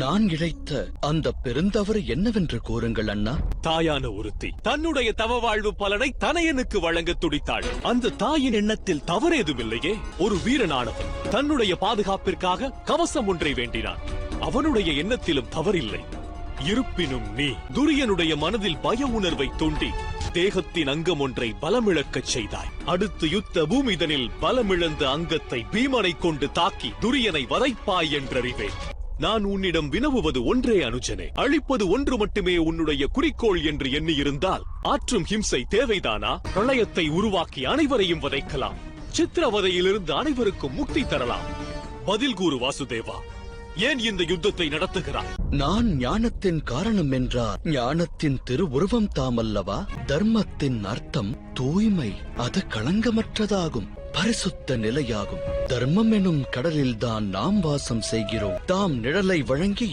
நான் இழைத்த அந்த பெருந்தவறு என்னவென்று கூறுங்கள் அண்ணா? தாயான ஒருத்தி தன்னுடைய தவ வாழ்வு பலனை தனையனுக்கு வழங்க துடித்தாள். அந்த தாயின் எண்ணத்தில் தவறேதுமில்லையே. ஒரு வீரனானவன் தன்னுடைய பாதுகாப்பிற்காக கவசம் ஒன்றை வேண்டினான். அவனுடைய எண்ணத்திலும் தவறில்லை. இருப்பினும் நீ துரியனுடைய மனதில் பய உணர்வை தூண்டி தேகத்தின் அங்கம் ஒன்றை பலமிழக்கச் செய்தாய். அடுத்து யுத்த பூமிதனில் பலமிழந்த அங்கத்தை பீமனை கொண்டு தாக்கி துரியனை வதைப்பாய் என்றறிவேன். நான் உன்னிடம் வினவுவது ஒன்றே அனுஜனே. அழிப்பது ஒன்று மட்டுமே உன்னுடைய குறிக்கோள் என்று எண்ணியிருந்தால் ஆற்றும் ஹிம்சை தேவைதானா? பிரளயத்தை உருவாக்கி அனைவரையும் வதைக்கலாம். சித்திரவதையிலிருந்து அனைவருக்கும் முக்தி தரலாம். பதில் கூறு வாசுதேவா ஏன் இந்த யுத்தத்தை நடத்துகிறார் நான் ஞானத்தின் காரணம் என்றார் ஞானத்தின் திருவுருவம் தாமல்லவா? தர்மத்தின் அர்த்தம் தூய்மை அது களங்கமற்றதாகும். பரிசுத்த நிலையாகும். தர்மம் எனும் கடலில் தான் நாம் வாசம் செய்கிறோம். தாம் நிழலை வழங்கி